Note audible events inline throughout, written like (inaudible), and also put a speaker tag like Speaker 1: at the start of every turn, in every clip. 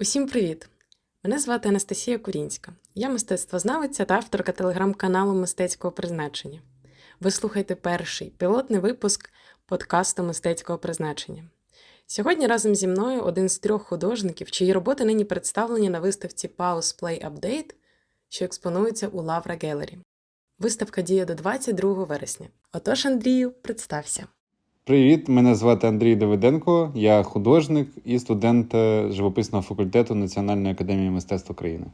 Speaker 1: Усім привіт! Мене звати Анастасія Курінська. Я мистецтвознавиця та авторка телеграм-каналу мистецького призначення. Ви слухаєте перший пілотний випуск подкасту мистецького призначення. Сьогодні разом зі мною один з трьох художників, чиї роботи нині представлені на виставці Pause Play Update, що експонується у Лавра Гелері. Виставка діє до 22 вересня. Отож, Андрію, представся.
Speaker 2: Привіт, мене звати Андрій Давиденко, я художник і студент е, живописного факультету Національної академії мистецтв України.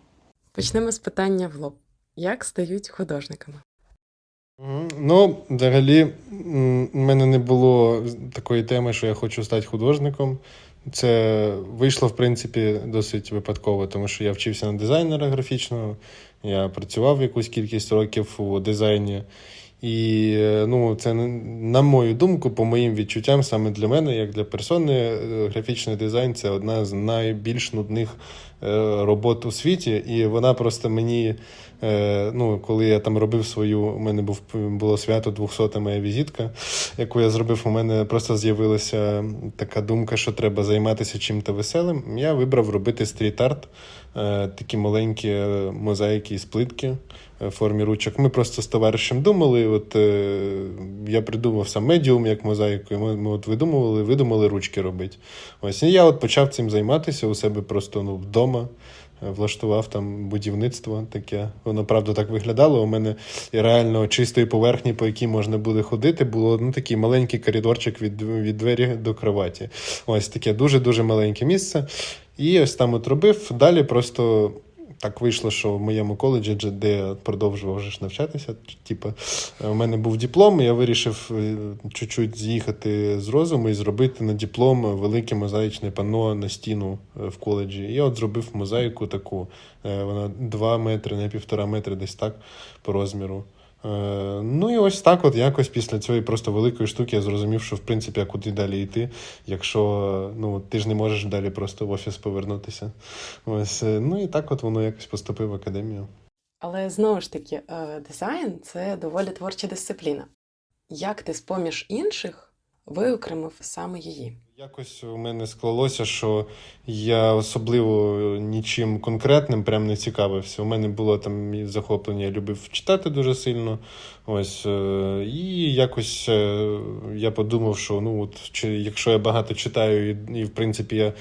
Speaker 1: Почнемо з питання в лоб: як стають художниками?
Speaker 3: Ну, взагалі, в мене не було такої теми, що я хочу стати художником. Це вийшло, в принципі, досить випадково, тому що я вчився на дизайнера графічного, я працював якусь кількість років у дизайні. І е, ну, це, на мою думку, по моїм відчуттям, саме для мене, як для персони, е, графічний дизайн це одна з найбільш нудних е, робот у світі. І вона просто мені, ну, коли я там робив свою, у мене був було свято 200 моя візитка, яку я зробив, у мене просто з'явилася така думка, що треба займатися чим-то веселим. Я вибрав робити стріт-арт, такі маленькі мозаїки з плитки формі ручок. Ми просто з товаришем думали. От е, я придумав сам медіум як мозаїку, і ми, ми от видумували, видумали ручки робити. Ось і я от почав цим займатися у себе просто ну, вдома. е, Влаштував там будівництво таке. Воно правда так виглядало. У мене реально чистої поверхні, по якій можна буде ходити, було ну, такий маленький коридорчик від, від двері до кроваті. Ось таке дуже-дуже маленьке місце. І ось там от робив. Далі просто так вийшло, що в моєму коледжі, де- я продовжував вже навчатися, типу, е, у мене був диплом, і я вирішив е, чуть-чуть з'їхати з розуму і зробити на диплом велике мозаїчне панно на стіну е, в коледжі. І я от зробив мозаїку таку. Е, Вона 2 метри на півтора метри, десь так по розміру. Е, Ну і ось так, от якось після цієї просто великої штуки я зрозумів, що в принципі а куди далі йти, якщо ну ти ж не можеш далі просто в офіс повернутися. Ось е, ну і так, от воно якось поступив в академію.
Speaker 1: Але знову ж таки, е, дизайн це доволі творча дисципліна. Як ти з-поміж інших виокремив саме її?
Speaker 3: Якось у мене склалося, що я особливо нічим конкретним прям не цікавився. У мене було там захоплення, я любив читати дуже сильно. Ось е, і якось е, я подумав, що ну от чи якщо я багато читаю, і, і в принципі я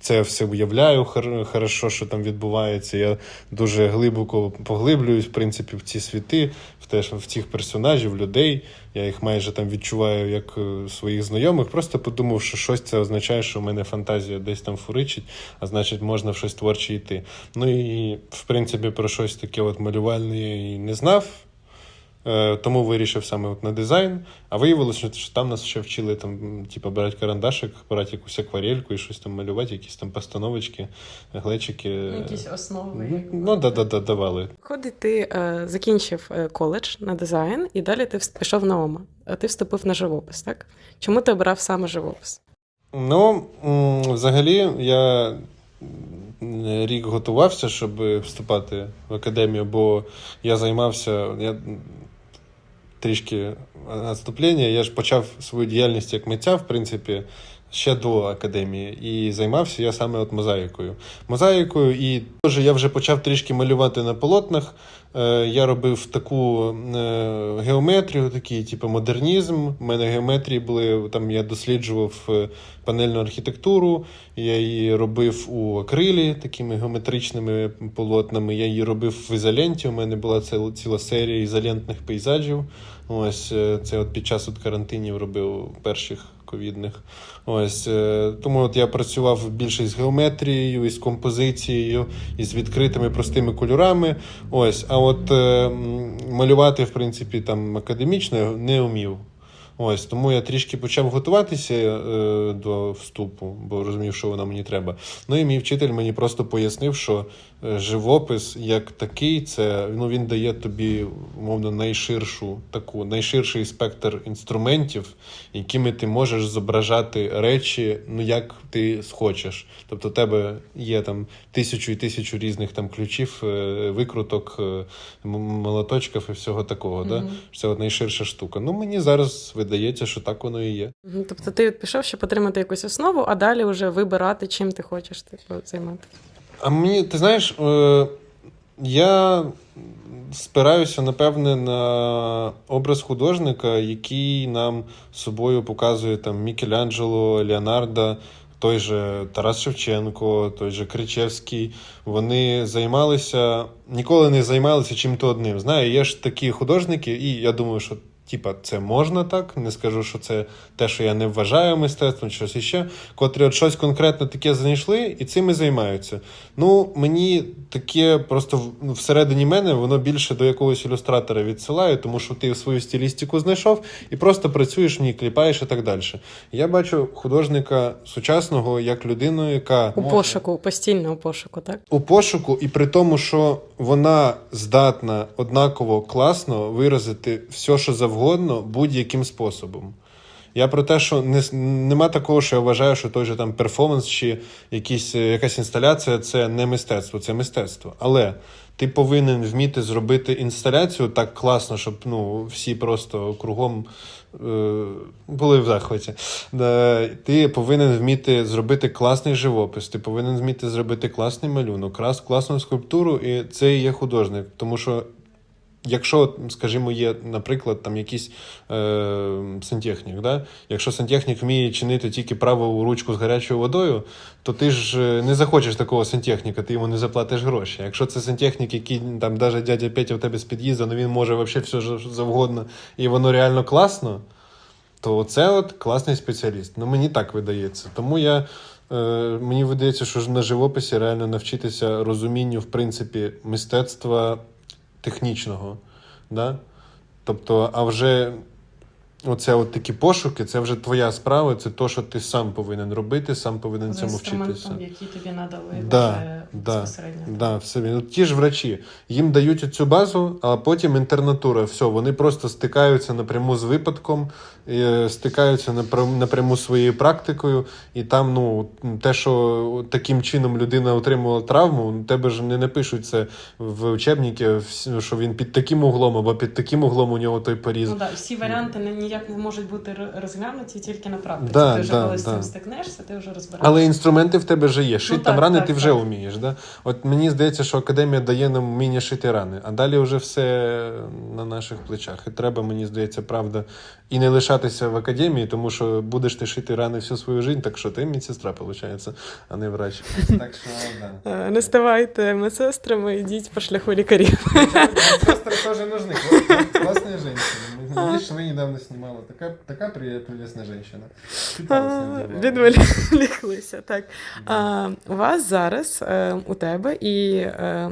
Speaker 3: це все уявляю хорошо, що там відбувається. Я дуже глибоко поглиблююсь, в принципі, в ці світи, в те, в цих персонажів, людей. Я їх майже там відчуваю як е, своїх знайомих. Просто подумав, що щось це означає, що в мене фантазія десь там фуричить, а значить, можна в щось творче йти. Ну і в принципі про щось таке от малювальне і не знав. Е, Тому вирішив саме от на дизайн. А виявилося, що- там нас ще вчили там, типу, брати карандашик, брати якусь акварельку і щось там малювати, якісь там постановочки, глечики.
Speaker 1: Якісь основи.
Speaker 3: Ну, да, да, да, давали.
Speaker 1: Виходить, ти е, закінчив е, коледж на дизайн, і далі ти пішов на ОМА. А ти вступив на живопис, так? Чому ти обрав саме живопис?
Speaker 3: Ну, взагалі, я рік готувався, щоб вступати в академію, бо я займався. Я... Трішки відступлення. Я ж почав свою діяльність як митця, в принципі, ще до академії. І займався я саме от мозаїкою. Мозаїкою, і теж я вже почав трішки малювати на полотнах. Е, Я робив таку е, геометрію, такий, типу, модернізм. У мене геометрії були, там я досліджував е, панельну архітектуру, я її робив у акрилі такими геометричними полотнами. Я її робив в ізоленті. У мене була ціла, серія ізолентних пейзажів. Ось це от під час от карантинів робив перших ковідних. Ось е, тому от я працював більше з геометрією, із композицією, із відкритими простими кольорами. Ось, а от е, малювати, в принципі, там академічно не вмів. Ось тому я трішки почав готуватися е, до вступу, бо розумів, що воно мені треба. Ну і мій вчитель мені просто пояснив, що живопис як такий, це ну він дає тобі умовно найширшу таку, найширший спектр інструментів, якими ти можеш зображати речі, ну як ти схочеш. Тобто, у тебе є там тисячу і тисячу різних там ключів, е, викруток, е, молоточків і всього такого. Да? Це от найширша штука. Ну мені зараз видається. що так воно і є.
Speaker 1: Тобто ти пішов, щоб отримати якусь основу, а далі вже вибирати, чим ти хочеш типу, займатися.
Speaker 3: А мені, ти знаєш, е, я спираюся, напевне, на образ художника, який нам собою показує там Мікеланджело, Леонардо, той же Тарас Шевченко, той же Кричевський. Вони займалися, ніколи не займалися чим-то одним. Знаю, є ж такі художники, і я думаю, що. Типа, це можна так, не скажу, що це те, що я не вважаю мистецтвом, чи щось іще, котрі от щось конкретно таке знайшли і цим і займаються. Ну, мені таке просто ну, всередині мене воно більше до якогось ілюстратора відсилає, тому що ти свою стилістику знайшов і просто працюєш в ній, кліпаєш і так далі. Я бачу художника сучасного як людину, яка
Speaker 1: У пошуку, постійно у пошуку, так?
Speaker 3: у пошуку, і при тому, що вона здатна однаково класно виразити все, що завгодно, будь-яким способом. Я про те, що не, нема такого, що я вважаю, що той же там перформанс чи якісь, е, якась інсталяція це не мистецтво, це мистецтво. Але ти повинен вміти зробити інсталяцію так класно, щоб ну, всі просто кругом е, були в захваті. Е, Ти повинен вміти зробити класний живопис, ти повинен вміти зробити класний малюнок, крас, класну скульптуру, і це і є художник. Тому що Якщо, скажімо, є, наприклад, там якийсь е, сантехнік, да? якщо сантехнік вміє чинити тільки праву ручку з гарячою водою, то ти ж е, не захочеш такого сантехніка, ти йому не заплатиш гроші. Якщо це сантехнік, який там навіть дядя Петя в тебе з під'їзду, ну він може взагалі все завгодно, і воно реально класно, то це от класний спеціаліст. Ну мені так видається. Тому я. Е, мені видається, що на живописі реально навчитися розумінню, в принципі, мистецтва технічного. Да? Тобто, а вже оце от такі пошуки, це вже твоя справа, це то, що ти сам повинен робити, сам повинен цьому вчитися.
Speaker 1: який тобі надали
Speaker 3: Да, да, Да, все. Ну, ті ж врачі. Їм дають цю базу, а потім інтернатура. Все, вони просто стикаються напряму з випадком, стикаються напряму, своєю практикою, і там, ну, те, що таким чином людина отримувала травму, тебе ж не напишуть це в учебнику, вс- що він під таким углом або під таким углом у нього той поріз.
Speaker 1: Ну так, всі варіанти не- ніяк не можуть бути розглянуті тільки на практиці.
Speaker 3: Да,
Speaker 1: ти вже
Speaker 3: да,
Speaker 1: коли з
Speaker 3: да.
Speaker 1: цим стикнешся, ти вже розбираєшся.
Speaker 3: Але інструменти в тебе вже є. Шить
Speaker 1: Ну,
Speaker 3: там
Speaker 1: так,
Speaker 3: рани
Speaker 1: так,
Speaker 3: ти вже
Speaker 1: так.
Speaker 3: вмієш. Да? От мені здається, що академія дає нам вміння шити рани, а далі вже все на наших плечах. І треба, мені здається, правда, і не лишатися в академії, тому що будеш ти шити рани всю свою життя, так що ти медсестра, виходить, а не врач. Так що, да.
Speaker 1: Е, Не ставайте медсестрами, йдіть по шляху лікарів.
Speaker 3: Медсестри теж нужны. Классная женщина. Видишь, вы недавно снимала. Така, така прелестная женщина.
Speaker 1: Відволіклися. Так. А, у вас зараз е, у тебе і е,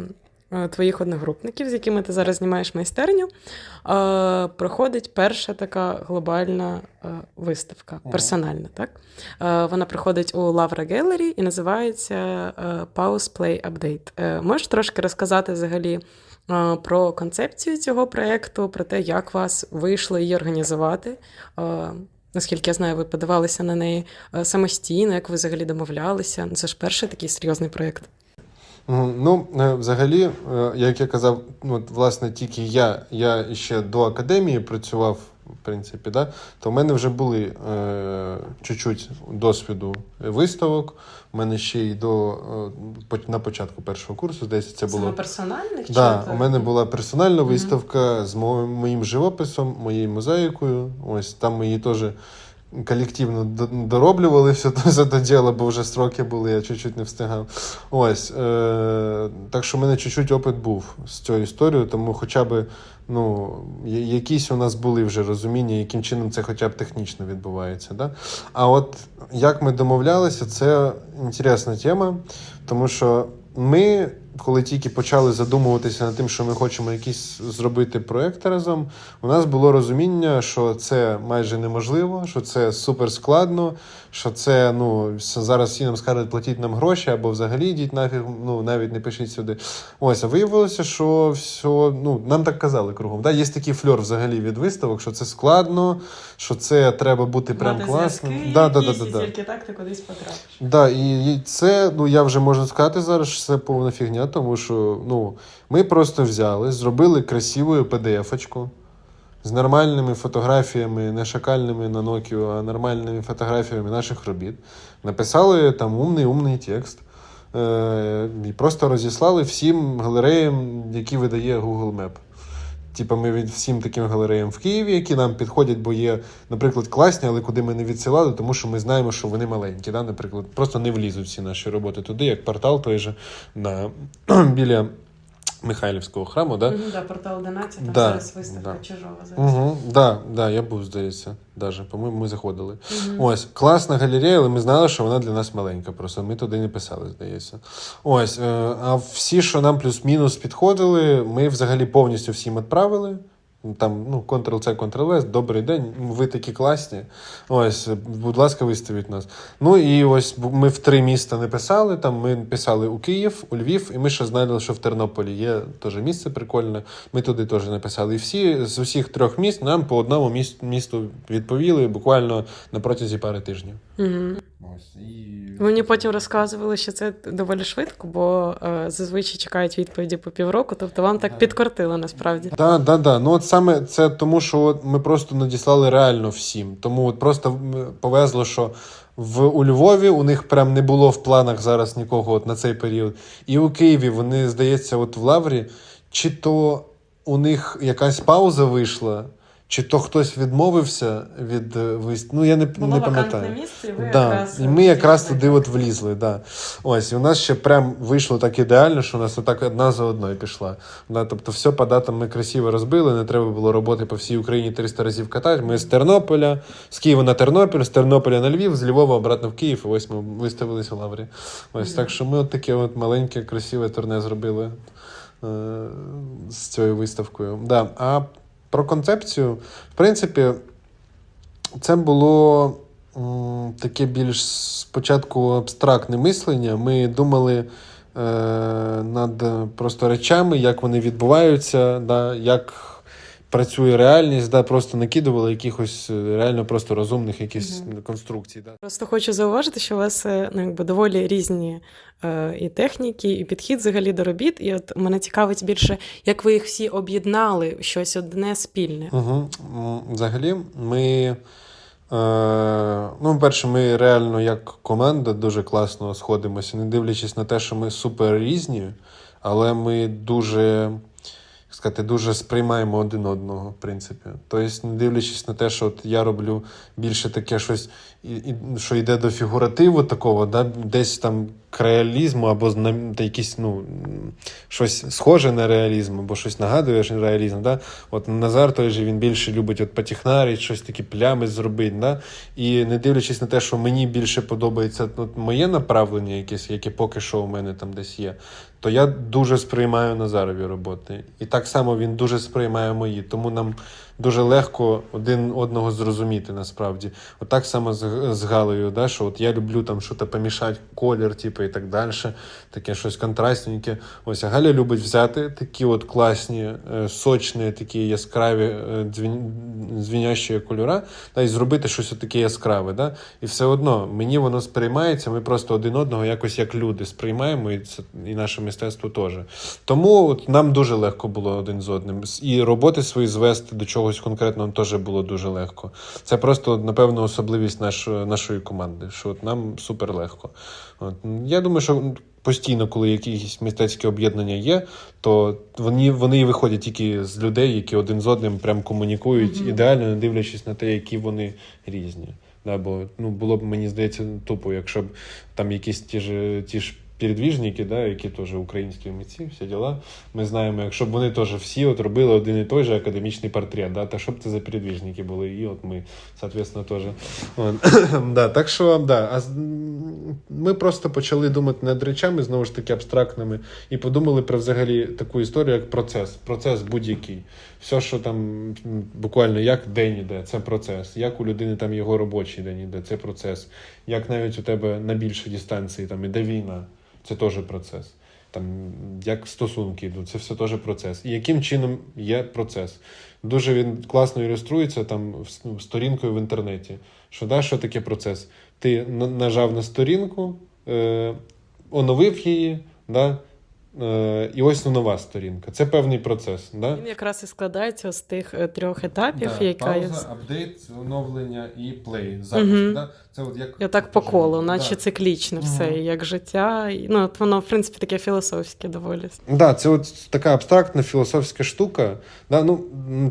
Speaker 1: твоїх одногрупників, з якими ти зараз знімаєш майстерню, е, проходить перша така глобальна е, виставка, персональна. Так? Е, вона проходить у Лавра Gallery і називається е, Pause Play Update. Е, можеш трошки розказати взагалі? е, Про концепцію цього проєкту, про те, як вас вийшло її організувати. Е, Наскільки я знаю, ви подавалися на неї е, самостійно, як ви взагалі домовлялися. Ну, Це ж перший такий серйозний проєкт.
Speaker 3: Ну, е, взагалі, е, як я казав, ну, от, власне, тільки я, я ще до академії працював, в принципі, да, то в мене вже були е, чуть-чуть досвіду виставок. У мене ще й до, е, на початку першого курсу, здається, це було.
Speaker 1: Саме персональних чи
Speaker 3: Да, у мене була персональна виставка з моїм живописом, моєю мозаїкою. Ось там її теж колективно дороблювали все (laughs) все то діло, бо вже строки були, я чуть-чуть не встигав. Ось. Е- так що в мене чуть-чуть опит був з цією історією, тому хоча б ну, якісь у нас були вже розуміння, яким чином це хоча б технічно відбувається. Да? А от як ми домовлялися, це інтересна тема, тому що ми, коли тільки почали задумуватися над тим, що ми хочемо якісь зробити проекти разом, у нас було розуміння, що це майже неможливо, що це супер складно, що це ну зараз всі нам скажуть, платіть нам гроші або взагалі йдіть нафіг, ну навіть не пишіть сюди. Ось, а виявилося, що все, ну нам так казали кругом. Да? Є такий фльор взагалі від виставок, що це складно, що це треба бути прям
Speaker 1: Мати
Speaker 3: класним.
Speaker 1: зв'язки
Speaker 3: Да, да, да, да, да.
Speaker 1: Тільки так ти кудись потрапиш.
Speaker 3: Да, і і це, ну я вже можу сказати зараз, що це повна фігня, тому що ну, ми просто взяли, зробили красиву PDF-очку. з нормальними фотографіями, не шакальними на Nokia, а нормальними фотографіями наших робіт. Написали там умний умний текст. Е, і просто розіслали всім галереям, які видає Google Map. Типа ми від всім таким галереям в Києві, які нам підходять, бо є, наприклад, класні, але куди ми не відсилали, тому що ми знаємо, що вони маленькі. Да? Наприклад, просто не влізуть всі наші роботи туди, як портал той же на, (clears throat) біля Михайлівського храму. Да?
Speaker 1: Да, портал 11, там
Speaker 3: Да,
Speaker 1: зараз виставка
Speaker 3: да.
Speaker 1: чужого зараз.
Speaker 3: Угу, да, да, я був, здається, даже. По-моєму, ми заходили.
Speaker 1: Угу.
Speaker 3: Ось, класна галерея, але ми знали, що вона для нас маленька. Просто ми туди не писали, здається. Ось, е, а всі, що нам плюс-мінус підходили, ми взагалі повністю всім відправили. Там, ну, Ctrl-C, Ctrl-S, добрий день, ви такі класні. Ось, будь ласка, виставіть нас. Ну і ось ми в три міста не писали. Там ми писали у Київ, у Львів, і ми ще знали, що в Тернополі є теж місце прикольне. Ми туди теж написали. І всі з усіх трьох міст нам по одному міс- місту відповіли буквально на протязі пари тижнів.
Speaker 1: Мгм.
Speaker 2: Ось, і...
Speaker 1: Ви мені потім розказували, що це доволі швидко, бо е, зазвичай чекають відповіді по півроку, тобто вам так підкортило насправді.
Speaker 3: Да, да, да. Ну от саме це тому, що от ми просто надіслали реально всім. Тому от просто повезло, що в у Львові у них прям не було в планах зараз нікого от на цей період. І у Києві вони, здається, от в Лаврі, чи то у них якась пауза вийшла, чи то хтось відмовився від е, вист... Ну, я не, не пам'ятаю.
Speaker 1: місце, і
Speaker 3: Да. І ми якраз туди от влізли. Да. Ось, і у нас ще прям вийшло так ідеально, що у нас отак одна за одною пішла. Да, тобто, все по датам ми красиво розбили, не треба було роботи по всій Україні 300 разів катати. Ми з Тернополя, з Києва на Тернопіль, з Тернополя на Львів, з Львова обратно в Київ, і ось ми виставилися в Лаврі. Ось так що ми от таке от маленьке, красиве турне зробили е- з цією виставкою. Да. А про концепцію, в принципі, це було таке більш спочатку абстрактне мислення. Ми думали е, над просто речами, як вони відбуваються, да, як працює реальність, да, просто накидували якихось е, реально просто розумних якісь
Speaker 1: Мгм.
Speaker 3: конструкцій. Да.
Speaker 1: Просто хочу зауважити, що у вас е, ну, якби доволі різні е, і техніки, і підхід взагалі до робіт. І от мене цікавить більше, як ви їх всі об'єднали в щось одне спільне.
Speaker 3: Угу. Взагалі, ми. Е, ну, перше, ми реально як команда дуже класно сходимося, не дивлячись на те, що ми супер різні, але ми дуже, як сказати, дуже сприймаємо один одного, в принципі. Тобто, не дивлячись на те, що от я роблю більше таке щось, що йде до фігуративу такого, да, десь там реалізму, або якісь, ну, щось схоже на реалізм, або щось нагадує що реалізм. Да? От Назар той же він більше любить от потіхнарить, щось такі плями зробити. Да? І не дивлячись на те, що мені більше подобається от, моє направлення, якесь, яке поки що у мене там десь є, то я дуже сприймаю Назарові роботи. І так само він дуже сприймає мої. Тому нам дуже легко один одного зрозуміти насправді. От так само з, з Галею, да, що от я люблю там щось помішати, колір, типу, і так далі, таке щось контрастненьке. Ось а Галя любить взяти такі от класні, е, сочні, такі яскраві е, дзвін, дзвінящі кольора, та і зробити щось таке яскраве. Да? І все одно мені воно сприймається, ми просто один одного якось як люди сприймаємо, і це і наше мистецтво теж. Тому от нам дуже легко було один з одним. І роботи свої звести до чогось конкретного теж було дуже легко. Це просто, напевно, особливість нашої, нашої команди, що от нам супер легко. От. Я думаю, що постійно, коли якісь мистецькі об'єднання є, то вони, вони і виходять тільки з людей, які один з одним прям комунікують
Speaker 1: Мгм.
Speaker 3: ідеально, не дивлячись на те, які вони різні. Да, бо ну, було б, мені здається, тупо, якщо б там якісь ті ж, ті ж передвіжники, да, які теж українські митці, всі діла. Ми знаємо, якщо б вони теж всі от робили один і той же академічний портрет, да, то що б це за передвіжники були, і от ми, соответственно, теж. (coughs) Да, так що, да, а ми просто почали думати над речами, знову ж таки, абстрактними, і подумали про взагалі таку історію, як процес. Процес будь-який. Все, що там буквально як день іде, це процес. Як у людини там його робочий день іде, це процес. Як навіть у тебе на більшій дистанції там іде війна, це теж процес. Там, як стосунки йдуть, це все теж процес. І яким чином є процес? Дуже він класно ілюструється там ну, сторінкою в інтернеті. Що, да, що таке процес? Ти нажав на сторінку, е, оновив її, да, і ось нова сторінка. Це певний процес. Да?
Speaker 1: Він якраз і складається з тих е, трьох етапів,
Speaker 3: Да,
Speaker 1: яка
Speaker 3: пауза, апдейт, оновлення і плей. Запуск.
Speaker 1: Мгм.
Speaker 3: Да? Це от як
Speaker 1: Я так по колу, наче
Speaker 3: Да.
Speaker 1: циклічно все, і як життя. Ну, от воно, в принципі, таке філософське доволі.
Speaker 3: Да, це от така абстрактна філософська штука. Да? Ну,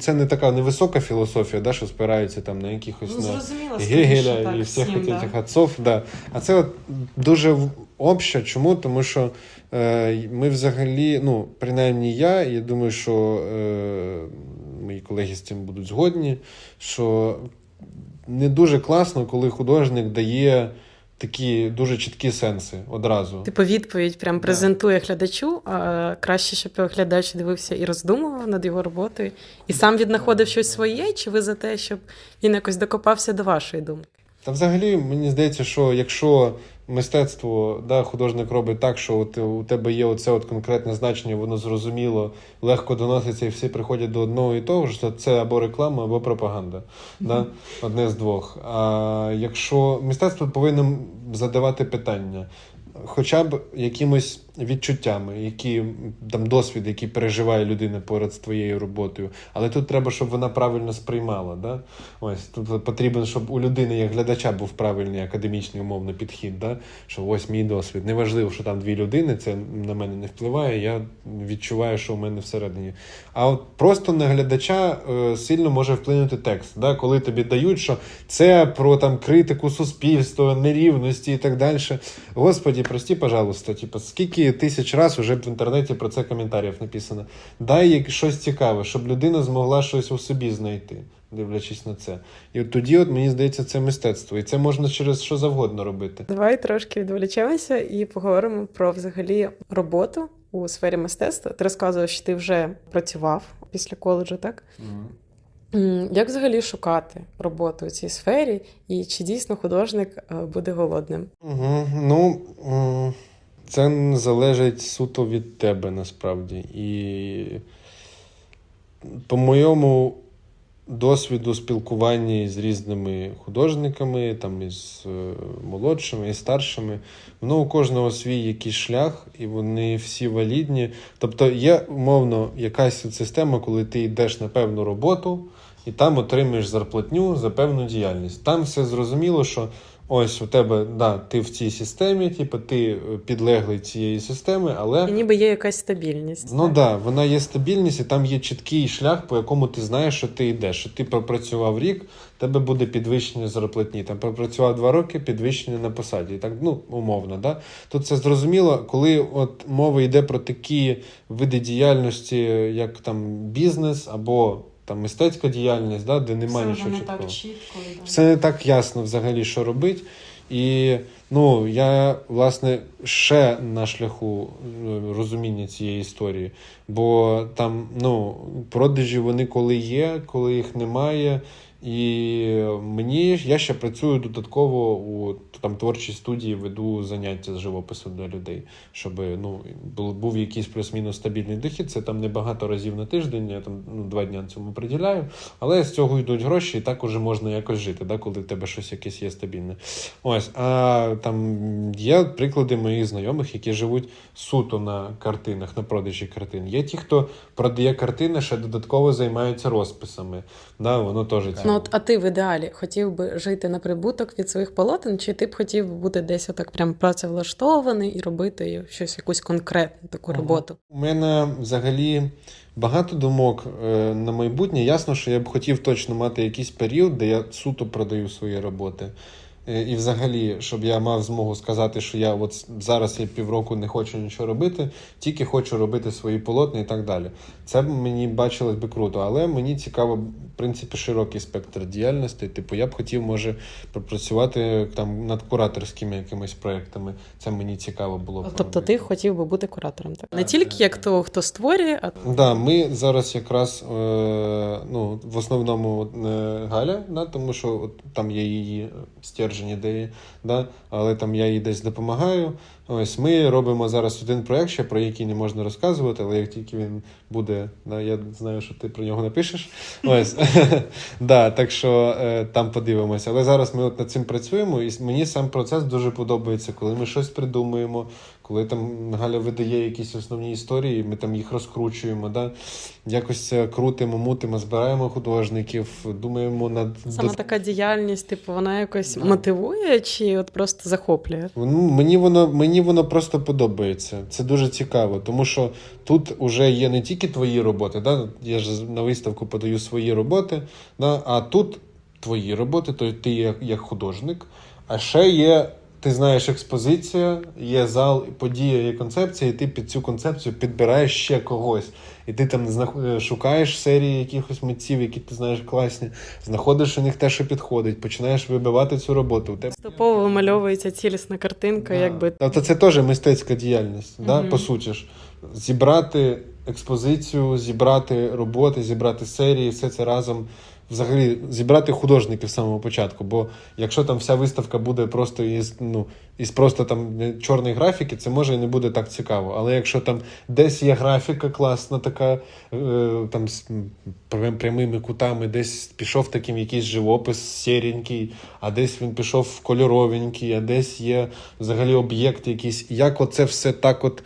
Speaker 3: це не така невисока філософія, да, що спирається там на якихось
Speaker 1: Ну,
Speaker 3: на Гегеля і всіх цих отцов. Да. А це от дуже обща. Чому? Тому що е, ми взагалі, ну, принаймні я, і я думаю, що е, мої колеги з цим будуть згодні, що не дуже класно, коли художник дає такі дуже чіткі сенси одразу.
Speaker 1: Типу відповідь прям
Speaker 3: Да.
Speaker 1: презентує глядачу, а краще, щоб глядач дивився і роздумував над його роботою, і сам віднаходив щось своє, чи ви за те, щоб він якось докопався до вашої думки?
Speaker 3: Та взагалі мені здається, що якщо мистецтво, да, художник робить так, що от у тебе є оце от конкретне значення, воно зрозуміло, легко доноситься, і всі приходять до одного і того ж, це або реклама, або пропаганда. Да? Одне з двох. А якщо мистецтво повинно задавати питання. Хоча б якимось відчуттями, які там досвід, який переживає людина поряд з твоєю роботою. Але тут треба, щоб вона правильно сприймала. Да? Ось тут потрібен, щоб у людини, як глядача, був правильний академічний умовно підхід. Да? Що ось мій досвід. Неважливо, що там дві людини, це на мене не впливає. Я відчуваю, що у мене всередині. А от просто на глядача е, сильно може вплинути текст. Да? Коли тобі дають, що це про там критику суспільства, нерівності і так далі. Господі, прості, пожалуйста, типу, скільки тисяч разів вже в інтернеті про це коментарів написано. Дай їй щось цікаве, щоб людина змогла щось у собі знайти, дивлячись на це. І от тоді, от мені здається, це мистецтво. І це можна через що завгодно робити.
Speaker 1: Давай трошки відволічемося і поговоримо про взагалі роботу у сфері мистецтва. Ти розказував, що ти вже працював після коледжу, так? М, Як взагалі шукати роботу у цій сфері, і чи дійсно художник е, буде голодним?
Speaker 3: Угу. Ну, це залежить суто від тебе насправді. І по моєму досвіду спілкування з різними художниками, там із е, молодшими і старшими, воно у кожного свій якийсь шлях, і вони всі валідні. Тобто є умовно якась система, коли ти йдеш на певну роботу. І там отримуєш зарплатню за певну діяльність. Там все зрозуміло, що ось у тебе, да, ти в цій системі, типу, ти е, підлеглий цієї системи, але
Speaker 1: І ніби є якась стабільність.
Speaker 3: ну да, вона є стабільність, і там є чіткий шлях, по якому ти знаєш, що ти йдеш. Що ти пропрацював рік, тебе буде підвищення зарплатні. Там пропрацював два роки, підвищення на посаді. І так, ну, умовно, да. Тут це зрозуміло, коли от мова йде про такі види діяльності, як там бізнес або там мистецька діяльність, да, де немає нічого чіткого.
Speaker 1: чітко.
Speaker 3: Все не так ясно взагалі, що робити. І ну, я, власне, ще на шляху е, розуміння цієї історії. Бо там ну, продажі вони коли є, коли їх немає. І мені я ще працюю додатково у там творчій студії, веду заняття з живопису для людей, щоб ну, бу- був якийсь плюс-мінус стабільний дохід. Це там не багато разів на тиждень, я там ну, два дня цьому приділяю. Але з цього йдуть гроші, і так уже можна якось жити, да, коли в тебе щось якесь є стабільне. Ось, а там є приклади моїх знайомих, які живуть суто на картинах, на продажі картин. Є ті, хто продає картини, ще додатково займаються розписами. Да, воно теж
Speaker 1: Ну, от, а ти в ідеалі хотів би жити на прибуток від своїх полотен, чи ти б хотів бути десь отак прям працевлаштований і робити щось, якусь конкретну таку
Speaker 3: Ага.
Speaker 1: роботу?
Speaker 3: У мене взагалі багато думок е, на майбутнє. Ясно, що я б хотів точно мати якийсь період, де я суто продаю свої роботи. Е, І взагалі, щоб я мав змогу сказати, що я от зараз я півроку не хочу нічого робити, тільки хочу робити свої полотна і так далі. Це б мені бачилось би круто, але мені цікаво, в принципі, широкий спектр діяльності. Типу, я б хотів, може, попрацювати там над кураторськими якимись проектами. Це мені цікаво було. б
Speaker 1: Тобто
Speaker 3: робити.
Speaker 1: ти хотів би бути куратором, так? Не тільки як того, хто створює, а
Speaker 3: Да, ми зараз якраз е, ну, в основному е, Галя, да, тому що от, там є її стержень ідеї, да, але там я їй десь допомагаю. Ось ми робимо зараз один проєкт, ще про який не можна розказувати, але як тільки він буде, да, я знаю, що ти про нього напишеш. Ось (laughs) да, так що е, там подивимося. Але зараз ми от над цим працюємо, і мені сам процес дуже подобається, коли ми щось придумуємо, Коли там Галя видає якісь основні історії, ми там їх розкручуємо, да? якось це крутимо, мутимо, збираємо художників, думаємо над
Speaker 1: Саме така діяльність, типу, вона якось мотивує чи от просто захоплює?
Speaker 3: Ну, мені воно мені воно просто подобається. Це дуже цікаво, тому що тут вже є не тільки твої роботи, да? я ж на виставку подаю свої роботи, да? а тут твої роботи, то ти як художник, а ще є. Ти знаєш експозиція, є зал, подія, є концепція, і ти під цю концепцію підбираєш ще когось. І ти там знах- шукаєш серії якихось митців, які ти знаєш класні, знаходиш у них те, що підходить, починаєш вибивати цю роботу.
Speaker 1: Поступово вимальовується цілісна картинка,
Speaker 3: Да.
Speaker 1: якби
Speaker 3: Тобто це теж мистецька діяльність, да,
Speaker 1: Мгм.
Speaker 3: по суті ж. Зібрати експозицію, зібрати роботи, зібрати серії, все це разом. Взагалі зібрати художників з самого початку. Бо якщо там вся виставка буде просто із, ну, із просто там чорної графіки, це може і не буде так цікаво. Але якщо там десь є графіка класна, така е, там з прямими кутами, десь пішов таким якийсь живопис сіренький, а десь він пішов кольоровенький, а десь є взагалі об'єкт якийсь. Як оце все так от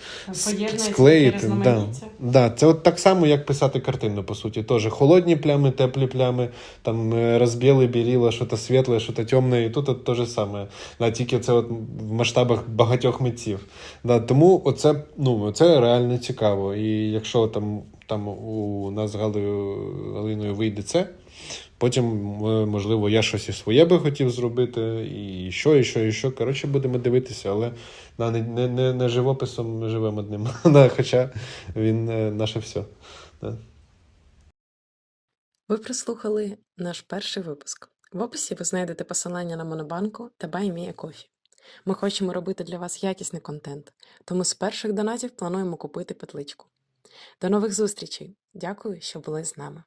Speaker 3: склеїти? Да. Да, це от так само, як писати картину, по суті. Теж холодні плями, теплі плями, там е, розбіли, біліло, то світле, що то темне, і тут от те ж саме. Да, тільки це от в масштабах багатьох митців. Да, тому оце, ну, це реально цікаво. І якщо там, там у нас з Галею, Галиною вийде це, потім, е, можливо, я щось і своє би хотів зробити, і що, і що, і що. Коротше, будемо дивитися, але да, не, не, не, не живописом живемо одним. (laughs) Хоча він е, наше все. Да.
Speaker 1: Ви прослухали наш перший випуск. В описі ви знайдете посилання на Монобанку та Баймія Кофі. Ми хочемо робити для вас якісний контент, тому з перших донатів плануємо купити петличку. До нових зустрічей! Дякую, що були з нами.